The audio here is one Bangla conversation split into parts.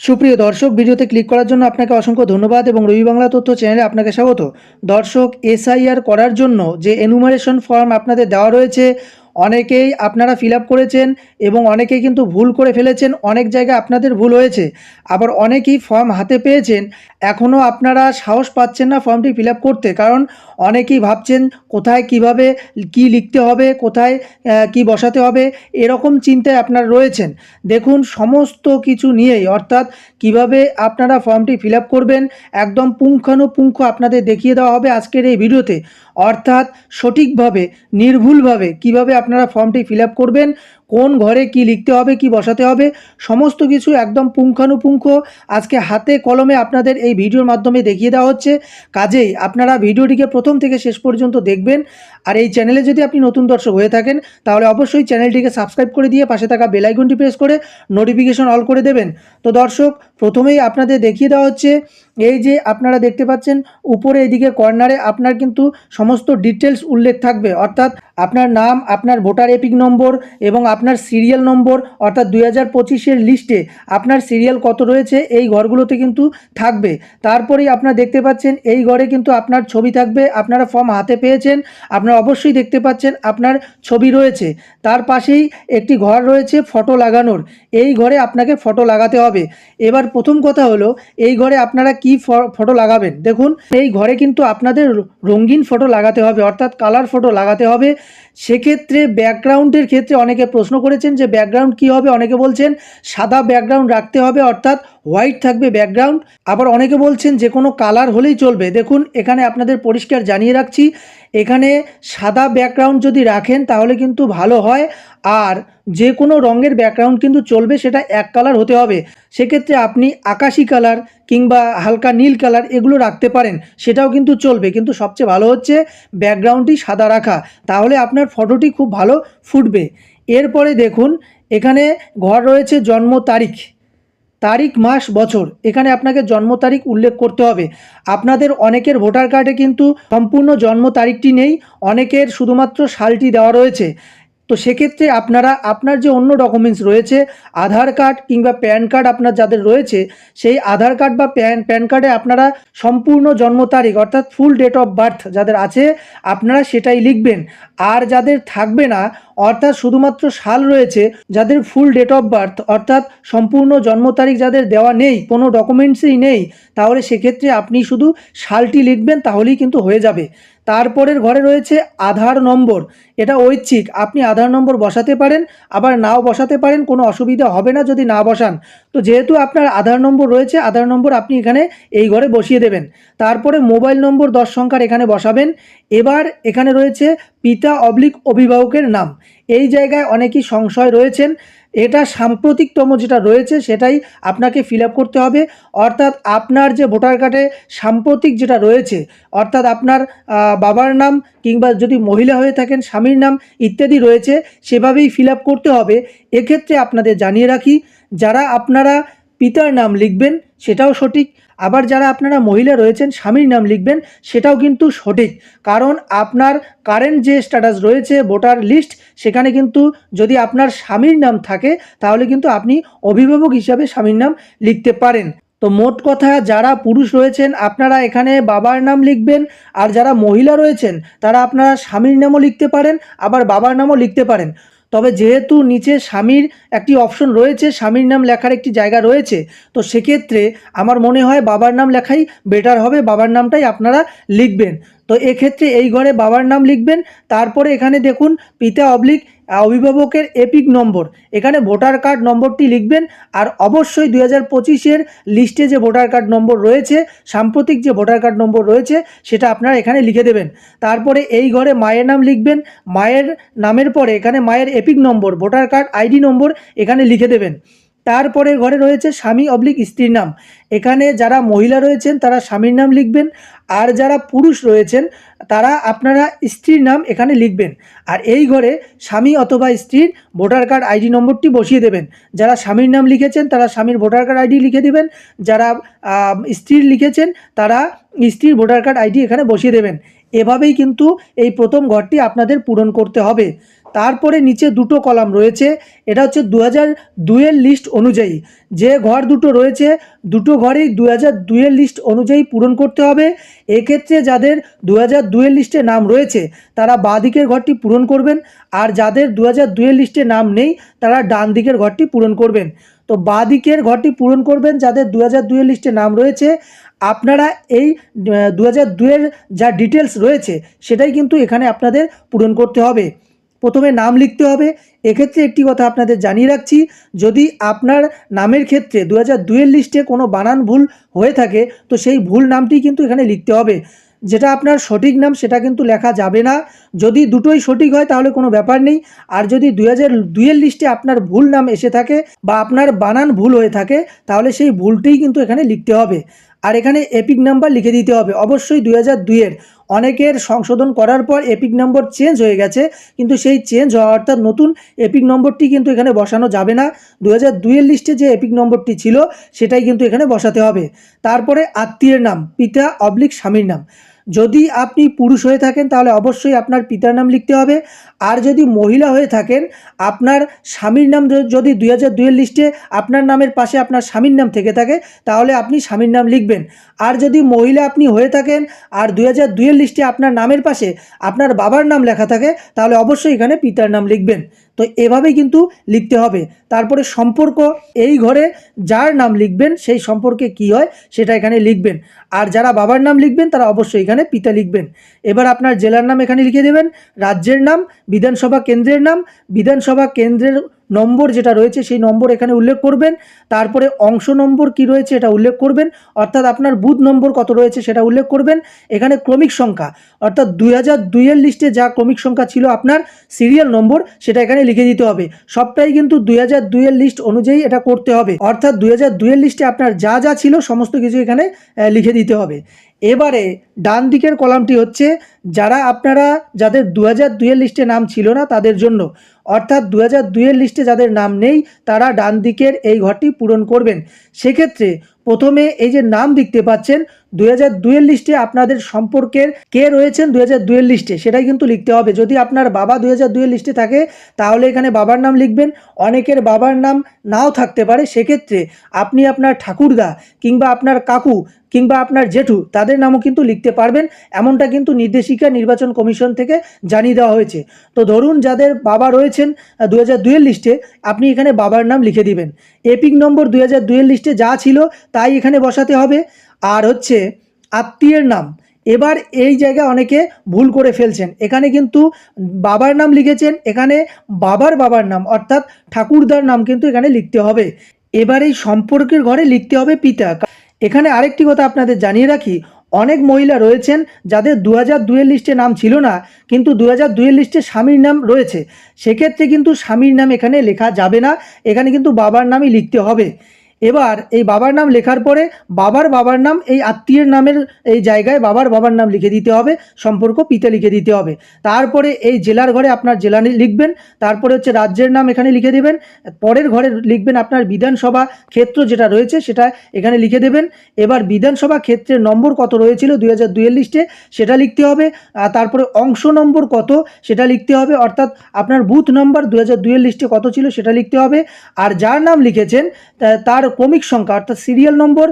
সুপ্রিয় দর্শক, ভিডিওতে ক্লিক করার জন্য আপনাকে অসংখ্য ধন্যবাদ এবং রবি বাংলা তথ্য চ্যানেলে আপনাকে স্বাগত। দর্শক এসআইআর করার জন্য যে এনুমারেশন ফর্ম আপনাদের দেওয়া রয়েছে, অনেকেই আপনারা ফিল করেছেন এবং অনেকেই কিন্তু ভুল করে ফেলেছেন, অনেক জায়গায় আপনাদের ভুল হয়েছে। আবার অনেকেই ফর্ম হাতে পেয়েছেন এখনও আপনারা সাহস পাচ্ছেন না ফর্মটি ফিল করতে। কারণ অনেকেই ভাবছেন কোথায় কীভাবে কি লিখতে হবে, কোথায় কি বসাতে হবে, এরকম চিন্তায় আপনারা রয়েছেন। দেখুন, সমস্ত কিছু নিয়েই, অর্থাৎ কীভাবে আপনারা ফর্মটি ফিল করবেন, একদম পুঙ্খানুপুঙ্খ আপনাদের দেখিয়ে দেওয়া হবে আজকের এই ভিডিওতে। অর্থাৎ সঠিকভাবে, নির্ভুলভাবে কীভাবে আপনারা ফর্মটি ফিল করবেন কোন ঘরে কি লিখতে হবে, কি বসাতে হবে, সমস্ত কিছু একদম পুঙ্খানুপুঙ্খ আজকে হাতে কলমে আপনাদের এই ভিডিওর মাধ্যমে দেখিয়ে দেওয়া হচ্ছে। কাজেই আপনারা ভিডিওটিকে প্রথম থেকে শেষ পর্যন্ত দেখবেন। আর এই চ্যানেলে যদি আপনি নতুন দর্শক হয়ে থাকেন, তাহলে অবশ্যই চ্যানেলটিকে সাবস্ক্রাইব করে দিয়ে পাশে থাকা বেল আইকনটি প্রেস করে নোটিফিকেশন অল করে দেবেন। তো দর্শক, প্রথমেই আপনাদের দেখিয়ে দেওয়া হচ্ছে, এই যে আপনারা দেখতে পাচ্ছেন, উপরে এদিকে কর্নারে আপনার কিন্তু সমস্ত ডিটেলস উল্লেখ থাকবে। অর্থাৎ আপনার নাম, আপনার ভোটার এপিক নম্বর এবং আপনার সিরিয়াল নম্বর, অর্থাৎ দুই হাজার পঁচিশের লিস্টে আপনার সিরিয়াল কত রয়েছে, এই ঘরগুলোতে কিন্তু থাকবে। তারপরেই আপনারা দেখতে পাচ্ছেন, এই ঘরে কিন্তু আপনার ছবি থাকবে, আপনারা ফর্ম হাতে পেয়েছেন, আপনারা অবশ্যই দেখতে পাচ্ছেন আপনার ছবি রয়েছে। তার পাশেই একটি ঘর রয়েছে ফটো লাগানোর। এই ঘরে আপনাকে ফটো লাগাতে হবে। এবার প্রথম কথা হলো, এই ঘরে আপনারা কি ফটো লাগাবেন? দেখুন, এই ঘরে কিন্তু আপনাদের রঙিন ফটো লাগাতে হবে, অর্থাৎ কালার ফটো লাগাতে হবে। সেক্ষেত্রে ব্যাকগ্রাউন্ডের ক্ষেত্রে অনেকে প্রশ্ন করেছেন যে, ব্যাকগ্রাউন্ড কি হবে? অনেকে বলছেন, সাদা ব্যাকগ্রাউন্ড রাখতে হবে, অর্থাৎ হোয়াইট থাকবে ব্যাকগ্রাউন্ড। আবার অনেকে বলছেন, যে কোনো কালার হলেই চলবে। দেখুন, এখানে আপনাদের পরিষ্কার জানিয়ে রাখছি এখানে সাদা ব্যাকগ্রাউন্ড যদি রাখেন, তাহলে কিন্তু ভালো হয়। আর যে কোনো রঙের ব্যাকগ্রাউন্ড কিন্তু চলবে, সেটা এক কালার হতে হবে। সেক্ষেত্রে আপনি আকাশি কালার কিংবা হালকা নীল কালার এগুলো রাখতে পারেন, সেটাও কিন্তু চলবে। কিন্তু সবচেয়ে ভালো হচ্ছে ব্যাকগ্রাউন্ডটি সাদা রাখা। তাহলে আপনার ফটোটি খুব ভালো ফুটবে। এরপরে দেখুন, এখানে ঘর রয়েছে জন্ম তারিখ। তারিখ, মাস, বছর। এখানে আপনাকে জন্ম তারিখ উল্লেখ করতে হবে। আপনাদের অনেকের ভোটার কার্ডে কিন্তু সম্পূর্ণ জন্ম তারিখটি নেই। অনেকের শুধুমাত্র সালটি দেওয়া রয়েছে। তো সেক্ষেত্রে আপনারা, আপনার যে অন্য ডকুমেন্টস রয়েছে, আধার কার্ড কিংবা প্যান কার্ড আপনার যাদের রয়েছে, সেই আধার কার্ড বা প্যান প্যান কার্ডে আপনারা সম্পূর্ণ জন্ম তারিখ অর্থাৎ ফুল ডেট অফ বার্থ যাদের আছে, আপনারা সেটাই লিখবেন। আর যাদের থাকবে না, অর্থাৎ শুধুমাত্র সাল রয়েছে, যাদের ফুল ডেট অফ বার্থ অর্থাৎ সম্পূর্ণ জন্ম তারিখ যাদের দেওয়া নেই, কোনো ডকুমেন্টসই নেই, তাহলে সেক্ষেত্রে আপনি শুধু সালটি লিখবেন, তাহলেই কিন্তু হয়ে যাবে। তারপরের ঘরে রয়েছে আধার নম্বর। এটা ঐচ্ছিক। আপনি আধার নম্বর বসাতে পারেন, আবার নাও বসাতে পারেন, কোনো অসুবিধা হবে না যদি না বসান। তো যেহেতু আপনার আধার নম্বর রয়েছে, আধার নম্বর আপনি এখানে এই ঘরে বসিয়ে দেবেন। তারপরে মোবাইল নম্বর দশ সংখ্যার এখানে বসাবেন। এবার এখানে রয়েছে পিতা অবলিক অভিভাবকের নাম। এই জায়গায় অনেকেই সংশয় রয়েছেন। এটা সাম্প্রতিকতম যেটা রয়েছে, সেটাই আপনাকে ফিল করতে হবে। অর্থাৎ আপনার যে ভোটার কার্ডে সাম্প্রতিক যেটা রয়েছে, অর্থাৎ আপনার বাবার নাম কিংবা যদি মহিলা হয়ে থাকেন, স্বামীর নাম ইত্যাদি রয়েছে, সেভাবেই ফিল করতে হবে। এক্ষেত্রে আপনাদের জানিয়ে রাখি, যারা আপনারা পিতার নাম লিখবেন, সেটাও সঠিক। আবার যারা আপনারা মহিলা রয়েছেন, স্বামীর নাম লিখবেন, সেটাও কিন্তু সঠিক। কারণ আপনার কারেন্ট যে স্ট্যাটাস রয়েছে ভোটার লিস্ট সেখানে কিন্তু যদি আপনার স্বামীর নাম থাকে, তাহলে কিন্তু আপনি অভিভাবক হিসাবে স্বামীর নাম লিখতে পারেন। তো মোট কথা, যারা পুরুষ রয়েছেন, আপনারা এখানে বাবার নাম লিখবেন, আর যারা মহিলা রয়েছেন, তারা আপনারা স্বামীর নামও লিখতে পারেন, আবার বাবার নামও লিখতে পারেন। তবে যেহেতু নিচে স্বামীর একটি অপশন রয়েছে, স্বামীর নাম লেখার একটি জায়গা রয়েছে, তো সেক্ষেত্রে আমার মনে হয় বাবার নাম লেখাই বেটার হবে, বাবার নামটাই আপনারা লিখবেন। তো এক্ষেত্রে এই ঘরে বাবার নাম লিখবেন, তারপরে এখানে দেখুন পিতা অবলিক, অভিভাবকের এপিক নম্বর। এখানে ভোটার কার্ড নম্বরটি লিখবেন, আর অবশ্যই দুই হাজার পঁচিশের লিস্টে যে ভোটার কার্ড নম্বর রয়েছে, সাম্প্রতিক যে ভোটার কার্ড নম্বর রয়েছে, সেটা আপনারা এখানে লিখে দেবেন। তারপরে এই ঘরে মায়ের নাম লিখবেন, মায়ের নামের পরে এখানে মায়ের EPIC number, voter card ID number এখানে লিখে দেবেন। তারপরে ঘরে রয়েছে স্বামী অবলিক স্ত্রীর নাম। এখানে যারা মহিলা রয়েছেন, তারা স্বামীর নাম লিখবেন। আর যারা পুরুষ রয়েছেন, তারা আপনারা স্ত্রীর নাম এখানে লিখবেন। আর এই ঘরে স্বামী অথবা স্ত্রীর ভোটার কার্ড আইডি নম্বরটি বসিয়ে দেবেন। যারা স্বামীর নাম লিখেছেন, তারা স্বামীর ভোটার কার্ড আইডি লিখে দেবেন। যারা স্ত্রীর লিখেছেন, তারা স্ত্রীর ভোটার কার্ড আইডি এখানে বসিয়ে দেবেন। এভাবেই কিন্তু এই প্রথম ঘরটি আপনাদের পূরণ করতে হবে। তারপরে নিচে দুটো কলাম রয়েছে। এটা হচ্ছে দু হাজার দুয়ের লিস্ট অনুযায়ী। যে ঘর দুটো রয়েছে, দুটো ঘরেই দু হাজার দুয়ের লিস্ট অনুযায়ী পূরণ করতে হবে। এক্ষেত্রে যাদের দু হাজার দুয়ের লিস্টে নাম রয়েছে, তারা বাঁ দিকের ঘরটি পূরণ করবেন। আর যাদের দু হাজার দুয়ের লিস্টে নাম নেই, তারা ডান দিকের ঘরটি পূরণ করবেন। তো বাঁ দিকের ঘরটি পূরণ করবেন যাদের দু হাজার দুয়ের লিস্টে নাম রয়েছে। আপনারা এই দু হাজার দুয়ের যা ডিটেলস রয়েছে, সেটাই কিন্তু এখানে আপনাদের পূরণ করতে হবে। প্রথমে নাম লিখতে হবে। এক্ষেত্রে একটি কথা আপনাদের জানিয়ে রাখছি, যদি আপনার নামের ক্ষেত্রে দু হাজার দুয়ের লিস্টে কোনো বানান ভুল হয়ে থাকে, তো সেই ভুল নামটি কিন্তু এখানে লিখতে হবে। যেটা আপনার সঠিক নাম, সেটা কিন্তু লেখা যাবে না। যদি দুটোই সঠিক হয়, তাহলে কোনো ব্যাপার নেই। আর যদি দুই হাজার দুইয়ের লিস্টে আপনার ভুল নাম এসে থাকে বা আপনার বানান ভুল হয়ে থাকে, তাহলে সেই ভুলটিই কিন্তু এখানে লিখতে হবে। আর এখানে এপিক নাম্বার লিখে দিতে হবে। অবশ্যই দুই হাজার দুইয়ের। অনেকের সংশোধন করার পর এপিক নম্বর চেঞ্জ হয়ে গেছে, কিন্তু সেই চেঞ্জ হওয়া অর্থাৎ নতুন এপিক নম্বরটি কিন্তু এখানে বসানো যাবে না। দু হাজার দুইয়ের লিস্টে যে এপিক নম্বরটি ছিল, সেটাই কিন্তু এখানে বসাতে হবে। তারপরে আত্মীয়ের নাম, পিতা অবলিক স্বামীর নাম। যদি আপনি পুরুষ হয়ে থাকেন, তাহলে অবশ্যই আপনার পিতার নাম লিখতে হবে। আর যদি মহিলা হয়ে থাকেন, আপনার স্বামীর নাম যদি দুই হাজার দুইয়ের লিস্টে আপনার নামের পাশে আপনার স্বামীর নাম থেকে থাকে, তাহলে আপনি স্বামীর নাম লিখবেন। আর যদি মহিলা আপনি হয়ে থাকেন আর দুই হাজার দুইয়ের লিস্টে আপনার নামের পাশে আপনার বাবার নাম লেখা থাকে, তাহলে অবশ্যই এখানে পিতার নাম লিখবেন। তো এভাবেই কিন্তু লিখতে হবে। তারপরে সম্পর্ক, এই ঘরে যার নাম লিখবেন, সেই সম্পর্কে কি হয় সেটা এখানে লিখবেন। আর যারা বাবার নাম লিখবেন, তারা অবশ্যই এখানে পিতা লিখবেন। এবার আপনার জেলার নাম এখানে লিখে দেবেন, রাজ্যের নাম, বিধানসভা কেন্দ্রের নাম, বিধানসভা কেন্দ্রের নম্বর যেটা রয়েছে সেই নম্বর এখানে উল্লেখ করবেন। তারপরে অংশ নম্বর কি রয়েছে এটা উল্লেখ করবেন। অর্থাৎ আপনার বুথ নম্বর কত রয়েছে সেটা উল্লেখ করবেন। এখানে ক্রমিক সংখ্যা, অর্থাৎ দুই হাজার দুইয়ের লিস্টে যা ক্রমিক সংখ্যা ছিল আপনার সিরিয়াল নম্বর সেটা এখানে লিখে দিতে হবে। সবটাই কিন্তু দুই হাজার দুইয়ের লিস্ট অনুযায়ী এটা করতে হবে। অর্থাৎ দুই হাজার দুইয়ের লিস্টে আপনার যা যা ছিল সমস্ত কিছু এখানে লিখে দিতে হবে। এবারে ডান দিকের কলামটি হচ্ছে যারা আপনারা যাদের দু হাজার দুইয়ের লিস্টে নাম ছিল না তাদের জন্য। অর্থাৎ দু হাজার দুইয়ের লিস্টে যাদের নাম নেই, তারা ডান দিকের এই ঘরটি পূরণ করবেন। সেক্ষেত্রে প্রথমে এই যে নাম দেখতে পাচ্ছেন, দুই হাজার দুইয়ের লিস্টে আপনাদের সম্পর্কের কে রয়েছেন দুই হাজার দুইয়ের লিস্টে সেটাই কিন্তু লিখতে হবে। যদি আপনার বাবা দুই হাজার দুইয়ের লিস্টে থাকে, তাহলে এখানে বাবার নাম লিখবেন। অনেকের বাবার নাম নাও থাকতে পারে, সেক্ষেত্রে আপনি আপনার ঠাকুরদা কিংবা আপনার কাকু কিংবা আপনার জেঠু, তাদের নামও কিন্তু লিখতে পারবেন। এমনটা কিন্তু নির্দেশিকা নির্বাচন কমিশন থেকে জানিয়ে দেওয়া হয়েছে। তো ধরুন যাদের বাবা রয়েছেন দু হাজার দুইয়ের লিস্টে আপনি এখানে বাবার নাম লিখে দিবেন। এপিক নম্বর দুই হাজার দুইয়ের লিস্টে যা ছিল তাই এখানে বসাতে হবে। আর হচ্ছে আত্মীয়ের নাম। এবার এই জায়গা অনেকে ভুল করে ফেলছেন। এখানে কিন্তু বাবার নাম লিখেছেন, এখানে বাবার বাবার নাম, অর্থাৎ ঠাকুরদার নাম কিন্তু এখানে লিখতে হবে। এবার এই সম্পর্কের ঘরে লিখতে হবে পিতা। এখানে আরেকটি কথা আপনাদের জানিয়ে রাখি, অনেক মহিলা রয়েছেন যাদের দু হাজার দুইয়ের লিস্টে নাম ছিল না, কিন্তু দু হাজার দুইয়ের লিস্টে স্বামীর নাম রয়েছে। সেক্ষেত্রে কিন্তু স্বামীর নাম এখানে লেখা যাবে না, এখানে কিন্তু বাবার নামই লিখতে হবে। এবার এই বাবার নাম লেখার পরে বাবার বাবার নাম, এই আত্মীয়ের নামের এই জায়গায় বাবার বাবার নাম লিখে দিতে হবে, সম্পর্ক পিতা লিখে দিতে হবে। তারপরে এই জেলার ঘরে আপনার জেলা লিখবেন, তারপরে হচ্ছে রাজ্যের নাম এখানে লিখে দেবেন, পরের ঘরে লিখবেন আপনার বিধানসভা ক্ষেত্র যেটা রয়েছে সেটা এখানে লিখে দেবেন। এবার বিধানসভা ক্ষেত্রের নম্বর কত রয়েছিল দুই হাজার দুইয়ের লিস্টে সেটা লিখতে হবে তারপরে অংশ নম্বর কত সেটা লিখতে হবে, অর্থাৎ আপনার বুথ নম্বর দু হাজার দুইয়ের লিস্টে কত ছিল সেটা লিখতে হবে। আর যার নাম লিখেছেন, তা- তার ক্রমিক সংখ্যা, অর্থাৎ সিরিয়াল নম্বর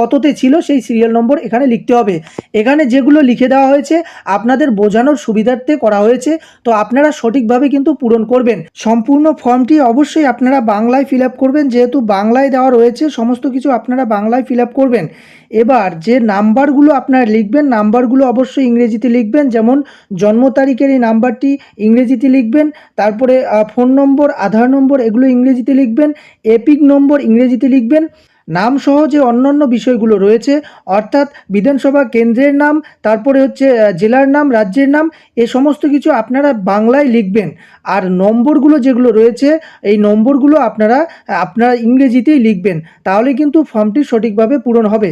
কততে ছিল সেই সিরিয়াল নম্বর এখানে লিখতে হবে। এখানে যেগুলো লিখে দেওয়া হয়েছে, আপনাদের বোঝানোর সুবিধার্থে করা হয়েছে, তো আপনারা সঠিকভাবে কিন্তু পূরণ করবেন। সম্পূর্ণ ফর্মটি অবশ্যই আপনারা বাংলায় ফিল করবেন, যেহেতু বাংলায় দেওয়া রয়েছে, সমস্ত কিছু আপনারা বাংলায় ফিল করবেন। এবার যে নাম্বারগুলো আপনারা লিখবেন, নাম্বারগুলো অবশ্যই ইংরেজিতে লিখবেন, যেমন জন্ম তারিখের এই নাম্বারটি ইংরেজিতে লিখবেন, তারপরে ফোন নম্বর, আধার নম্বর, এগুলো ইংরেজিতে লিখবেন, এপিক নম্বর ইংরেজিতে লিখবেন, নাম সহ যে অন্যান্য বিষয়গুলো রয়েছে, অর্থাৎ বিধানসভা কেন্দ্রের নাম, তারপরে হচ্ছে জেলার নাম, রাজ্যের নাম, এ সমস্ত কিছু আপনারা বাংলায় লিখবেন। আর নম্বরগুলো যেগুলো রয়েছে, এই নম্বরগুলো আপনারা আপনারা ইংরেজিতেই লিখবেন, তাহলে কিন্তু ফর্মটি সঠিকভাবে পূরণ হবে।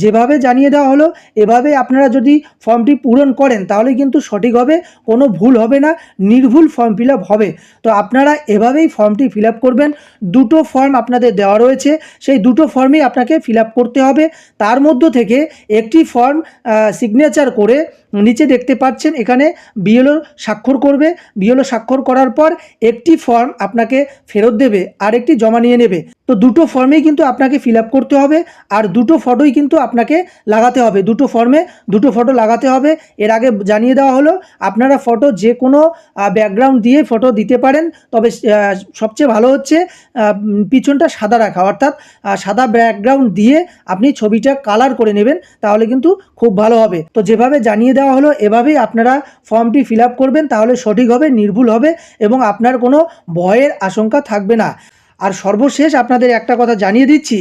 যেভাবে জানিয়ে দেওয়া হলো, এভাবে আপনারা যদি ফর্মটি পূরণ করেন, তাহলে কিন্তু সঠিক হবে, কোনো ভুল হবে না, নির্ভুল ফর্ম ফিল হবে। তো আপনারা এভাবেই ফর্মটি ফিল করবেন, দুটো ফর্ম আপনাদের দেওয়া রয়েছে, সেই দুটো ফর্মেই আপনাকে ফিল করতে হবে। তার মধ্য থেকে একটি ফর্ম সিগনেচার করে নিচে দেখতে পাচ্ছেন, এখানে বিএলও স্বাক্ষর করবে। বিএলও স্বাক্ষর করার পর একটি ফর্ম আপনাকে ফেরত দেবে আর একটি জমা নিয়ে নেবে। তো দুটো ফর্মেই কিন্তু আপনাকে ফিল করতে হবে, আর দুটো ফটোই কিন্তু আপনাকে লাগাতে হবে। দুটো ফর্মে দুটো ফটো লাগাতে হবে। এর আগে জানিয়ে দেওয়া হলো, আপনারা ফটো যে কোনো ব্যাকগ্রাউন্ড দিয়ে ফটো দিতে পারেন। তবে সবচেয়ে ভালো হচ্ছে পিছনটা সাদা রাখা। অর্থাৎ সাদা ব্যাকগ্রাউন্ড দিয়ে আপনি ছবিটা কালার করে নেবেন, তাহলে কিন্তু খুব ভালো হবে। তো যেভাবে জানিয়ে দেওয়া হলো, এভাবেই আপনারা ফর্মটি ফিল করবেন, তাহলে সঠিক হবে, নির্ভুল হবে এবং আপনার কোনো ভয়ের আশঙ্কা থাকবে না। আর সর্বশেষ আপনাদের একটা কথা জানিয়ে দিচ্ছি,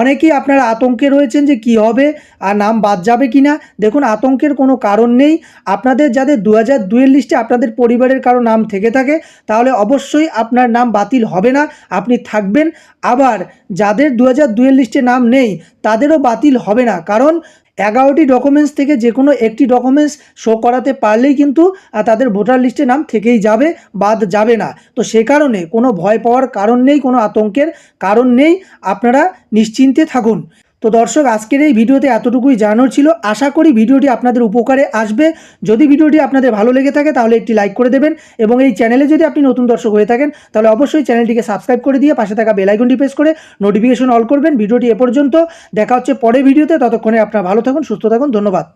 অনেকেই আপনারা আতঙ্কে রয়েছেন যে কি হবে আর নাম বাদ যাবে কি না দেখুন, আতঙ্কের কোনো কারণ নেই। আপনাদের যাদের দু হাজার দুয়ের লিস্টে আপনাদের পরিবারের কারও নাম থেকে থাকে, তাহলে অবশ্যই আপনার নাম বাতিল হবে না, আপনি থাকবেন। আবার যাদের দু হাজার দুয়ের লিস্টে নাম নেই, তাদেরও বাতিল হবে না। কারণ এগারোটি ডকুমেন্টস থেকে যে কোনো একটি ডকুমেন্টস শো করাতে পারলেই কিন্তু তাদের ভোটার লিস্টে নাম থেকেই যাবে, বাদ যাবে না। তো সে কারণে কোনো ভয় পাওয়ার কারণ নেই, কোনো আতঙ্কের কারণ নেই। আপনারা নিশ্চিন্তে থাকুন। তো দর্শক, আজকের এই ভিডিওতে এতটুকুই জানানোর ছিল। আশা করি ভিডিওটি আপনাদের উপকারে আসবে। যদি ভিডিওটি আপনাদের ভালো লেগে থাকে, তাহলে একটি লাইক করে দেবেন এবং এই চ্যানেলে যদি আপনি নতুন দর্শক হয়ে থাকেন, তাহলে অবশ্যই চ্যানেলটিকে সাবস্ক্রাইব করে দিয়ে পাশে থাকা বেলাইকনটি প্রেস করে নোটিফিকেশন অল করবেন। ভিডিওটি এ পর্যন্ত। দেখা হচ্ছে পরে ভিডিওতে। ততক্ষণে আপনারা ভালো থাকুন, সুস্থ থাকুন। ধন্যবাদ।